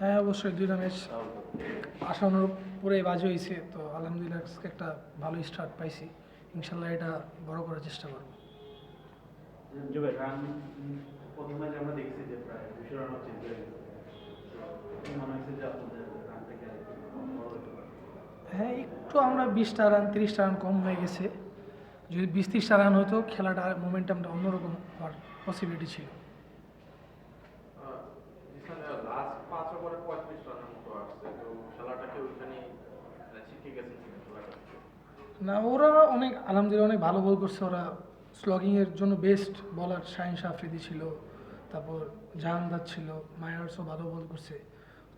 হ্যাঁ অবশ্যই দুইটা ম্যাচ আসানোর পরে বাজে হয়েছে। তো আলহামদুলিল্লাহ একটা ভালো স্টার্ট পাইছি। ইনশাল্লাহ এটা বড় করার চেষ্টা করব। আমরা হ্যাঁ একটু আমরা বিশটা রান, তিরিশটা রান কম হয়ে গেছে। যদি বিশ তিরিশটা রান হতো, খেলাটা মোমেন্টামটা অন্যরকম হওয়ার পসিবিলিটি ছিল। না, ওরা অনেক, আলহামদুলিল্লাহ অনেক ভালো বল করছে। ওরা স্লগিংয়ের জন্য বেস্ট বলার শাহিন আফ্রিদি ছিল, তারপর জাহানদার ছিল, মায়ার্সও ভালো বল করছে।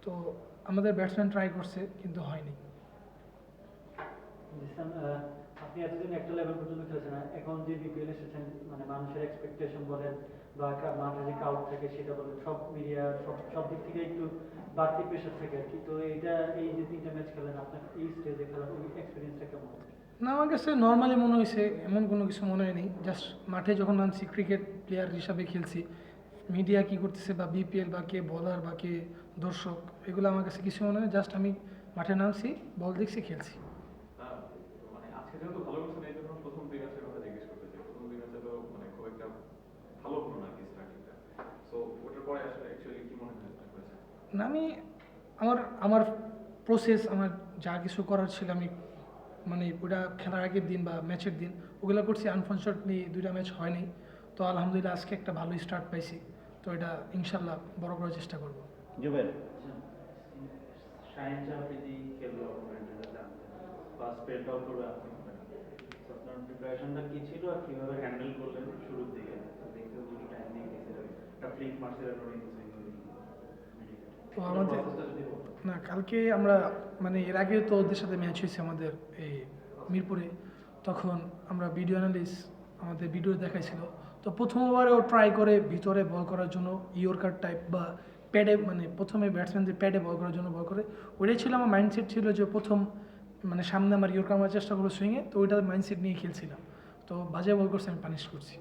তো আমাদের ব্যাটসম্যান ট্রাই করছে, কিন্তু হয়নি। আপনি এতদিন একটা লেভেল পর্যন্ত খেলেছেন এখন যে বিপিএল এসেছেন মানে মানুষের এক্সপেকটেশন বলেন বা মাঠে যে ক্রাউড থাকে সেটা বলেন, সব মিডিয়া সব সব দিক থেকে একটু বাড়তি প্রেশার থাকে আর কি। তো এইটা, এই যে তিনটা ম্যাচ খেলেন, আপনার এই স্টেজে খেলার ওই এক্সপিরিয়েন্সটা কেমন? না, আমার কাছে নর্মালি মনে হয়েছে, এমন কোনো কিছু মনে হয়নি। জাস্ট মাঠে যখন নামছি ক্রিকেট প্লেয়ার হিসাবে খেলছি মিডিয়া কি করতেছে বা বিপিএল বা কে বলার বা কে দর্শক, এগুলো আমার কাছে কিছু মনে হয় জাস্ট আমি মাঠে নামছি বল দেখছি, খেলছি হ্যাঁ, মানে আজকে যেহেতু ভালো করছেন এই জন্য প্রথম দুই ম্যাচের কথা জিজ্ঞেস করতে চাই প্রথম দুই ম্যাচে তো মানে খুব একটা ভালো হলো না কি স্টার্টিংটা সো ওটার পরে আসলে অ্যাকচুয়ালি কি মনে হয় হয়েছে না আমি আমার আমার প্রসেস আমার যা কিছু করার ছিল আমি মানে ওটা খেলার আগের দিন বা ম্যাচের দিন ওগুলো করছি। আনফর্চুনেটলি দুইটা ম্যাচ হয়নি তো আলহামদুলিল্লাহ আজকে একটা ভালো স্টার্ট পাইছি। তো এটা ইনশাল্লাহ বড় করার চেষ্টা করব। আপনার প্রিপারেশনটা কি ছিল আর কীভাবে হ্যান্ডেল করলেন শুরুর দিকে? দেখতে টাইম তো আমাদের না কালকে আমরা মানে এর আগে তো ওদের সাথে ম্যাচ হয়েছে আমাদের এই মিরপুরে। তখন আমরা ভিডিও অ্যানালিস্ট আমাদের ভিডিও দেখাইছিল। তো প্রথম ওভারে ও ট্রাই করে ভিতরে বল করার জন্য ইয়র্কার টাইপ বা প্যাডে মানে প্রথমে ব্যাটসম্যানদের প্যাডে বল করার জন্য বল করে। ওইটাই ছিল আমার মাইন্ডসেট ছিল যে প্রথম মানে সামনে আমার ইয়র্কার মারার চেষ্টা করব সুইংয়ে তো ওইটার মাইন্ডসেট নিয়ে খেলছিলাম। তো বাজে বল করছে আমি পানিশ করছি।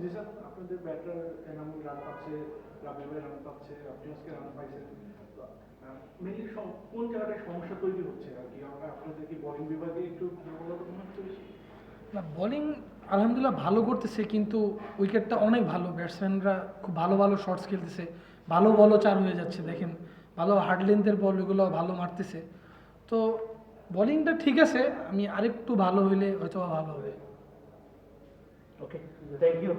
জি স্যার আপনাদের ব্যাটার এনামুল রান পাচ্ছে রাবিল রান পাচ্ছে আপনি আজকে রান পাইছেন মেনলি কোন জায়গাটায় সমস্যা তৈরি হচ্ছে আর কি আমরা আপনাদের কি বোলিং বিভাগে একটু দুর্বলতা মনে হচ্ছে না বোলিং আলহামদুলিল্লাহ ভালো করতেছে কিন্তু উইকেটটা অনেক ভালো। ব্যাটসম্যানরা খুব ভালো ভালো শর্টস খেলতেছে ভালো বলও চার হয়ে যাচ্ছে দেখেন। ভালো হার্ড লেন্থের বল ওইগুলো ভালো মারতেছে। তো বোলিংটা ঠিক আছে আমি আরেকটু ভালো হইলে হয়তো বা ভালো হবে। Okay, thank you.